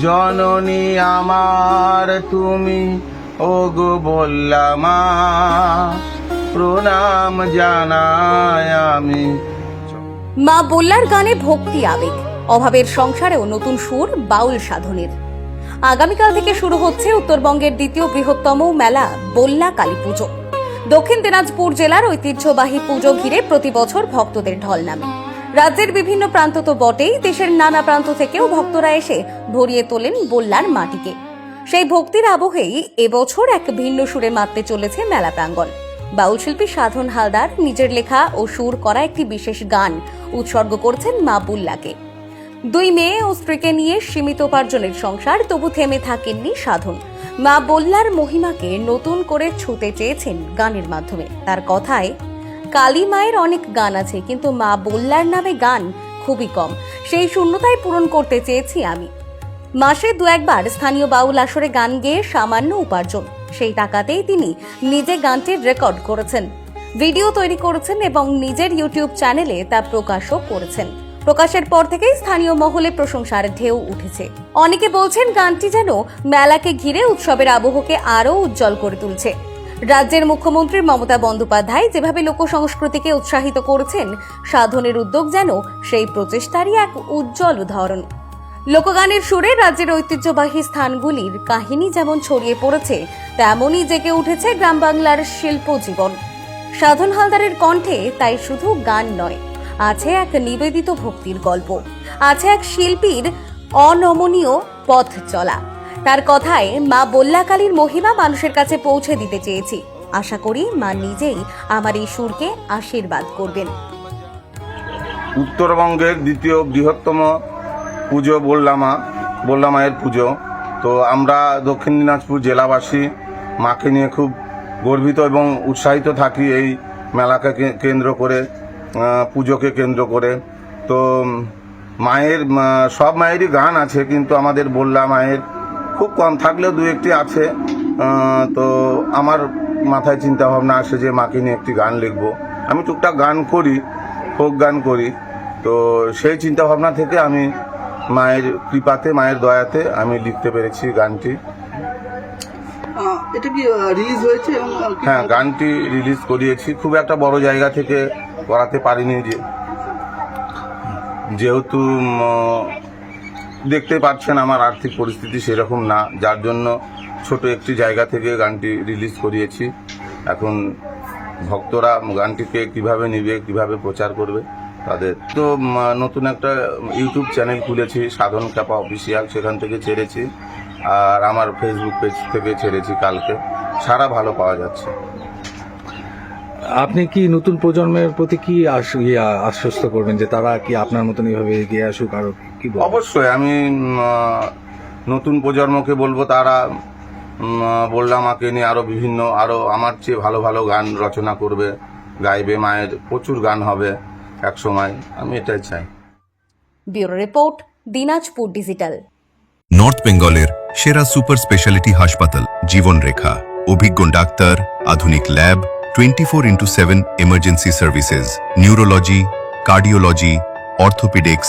জননী আমার, তুমি ওগো বললামা। প্রণাম জানাই আমি। মা বল্লার গানে ভক্তি, আবেগ, অভাবের সংসারেও নতুন সুর, বাউল সাধনের। আগামীকাল থেকে শুরু হচ্ছে উত্তরবঙ্গের দ্বিতীয় বৃহত্তম মেলা, বল্লা কালী পুজো। দক্ষিণ দিনাজপুর জেলার ঐতিহ্যবাহী পুজো ঘিরে প্রতি বছর ভক্তদের ঢল নামে। রাজ্যের বিভিন্ন প্রান্ত তো বটেই, দেশের নানা প্রান্ত থেকেও ভক্তরা এসে ভরিয়ে তোলেন বল্লার মাটিকে। সেই ভক্তির আবহেই এবছর এক ভিন্ন সুরে মারতে চলেছে মেলা প্রাঙ্গণ। বাউল শিল্পী সাধন হালদার নিজের লেখা ও সুর করা একটি বিশেষ গান উৎসর্গ করছেন মা বুল্লাকে। দুই মেয়ে ও স্ত্রীকে নিয়ে সীমিত উপার্জনের সংসার তবু থেমে থাকেননি সাধন। মা বল্লার মহিমাকে নতুন করে ছুতে চেয়েছেন গানের মাধ্যমে। তার কথায় কালী মায়ের অনেক গান আছে, কিন্তু মা বল্লার নামে গান খুবই কম। সেই শূন্যতাই পূরণ করতে চেয়েছি আমি। মাসে দু একবার স্থানীয় বাউল আসরে গান গেয়ে সামান্য উপার্জন। সেই টাকাতেই তিনি নিজে গানটির রেকর্ড করেছেন। ভিডিও তৈরি করেছেন এবং নিজের ইউটিউব চ্যানেলে তা প্রকাশও করেছেন। প্রকাশের পর থেকেই স্থানীয় মহলে প্রশংসার ঢেউ উঠেছে। অনেকে বলছেন গানটি যেন মেলাকে ঘিরে উৎসবের আবহকে আরও উজ্জ্বল করে তুলছে। রাজ্যের মুখ্যমন্ত্রী মমতা বন্দ্যোপাধ্যায় যেভাবে লোক সংস্কৃতিকে উৎসাহিত করেছেন, সাধনের উদ্যোগ যেন সেই প্রচেষ্টারই এক উজ্জ্বল উদাহরণ। লোকগানের সুরে রাজ্যের ঐতিহ্যবাহী স্থানগুলির কাহিনী যেমন ছড়িয়ে পড়েছে, তেমনই জেগে উঠেছে গ্রাম বাংলার শিল্প জীবন। সাধন হালদারের কণ্ঠে তাই শুধু গান নয়, আছে এক নিবেদিত ভক্তির গল্প, আছে এক শিল্পীর অনমনীয় পথ চলা। তার কথায় মা বল্লাকালীর মহিমা মানুষের কাছে পৌঁছে দিতে চেয়েছি। আশা করি মা নিজেই আমার এই সুরকে আশীর্বাদ করবেন। উত্তরবঙ্গের দ্বিতীয় বৃহত্তম পুজো বললামা, বললামায়ের পুজো। তো আমরা দক্ষিণ দিনাজপুর জেলাবাসী, মাকে নিয়ে খুব গর্বিত এবং উৎসাহিত থাকি এই মেলাকে কেন্দ্র করে পুজোকে কেন্দ্র করে। তো মায়ের সব মায়েরই গান আছে, কিন্তু আমাদের বললা মায়ের খুব কম থাকলেও দু একটি আছে। তো আমার মাথায় চিন্তা ভাবনা আসে যে মাকে নিয়ে একটি গান লিখব। আমি টুকটাক গান করি ফোক গান করি। তো সেই চিন্তা ভাবনা থেকে আমি মায়ের কৃপাতে মায়ের দয়াতে আমি লিখতে পেরেছি গানটি। এটা কি রিলিজ হয়েছে হ্যাঁ গানটি রিলিজ করিয়েছি। খুব একটা বড় জায়গা থেকে করাতে পারিনি যে যেহেতু দেখতে পাচ্ছেন আমার আর্থিক পরিস্থিতি সেরকম না। যার জন্য ছোট একটি জায়গা থেকে গানটি রিলিজ করিয়েছি। এখন ভক্তরা গানটিকে কীভাবে নিবে, কীভাবে প্রচার করবে, তাদের তো নতুন একটা ইউটিউব চ্যানেল খুলেছি, সাধন খ্যাপা অফিসিয়াল, সেখান থেকে ছেড়েছি। আর আমার ফেসবুক পেজ থেকে ছেড়েছি কালকে। সারা ভালো পাওয়া যাচ্ছে। আপনি কি নতুন প্রজন্মের প্রতি কি ইয়ে আশ্বস্ত করবেন যে তারা কি আপনার মতন এইভাবে এগিয়ে আসুক আরও? কি অবশ্যই আমি নতুন প্রজন্মকে বলব তারা বললাম আমাকে নিয়ে আরও বিভিন্ন আরও আমার চেয়ে ভালো ভালো গান রচনা করবে গাইবে মায়ের প্রচুর গান হবে এক সময় আমি এটাই চাই। Bureau report Dinajpur digital. North বেঙ্গলের সেরা সুপার স্পেশালিটি হাসপাতাল জীবনরেখা। অভিজ্ঞ ডাক্তার আধুনিক lab twenty four into seven emergency services neurology cardiology orthopaedics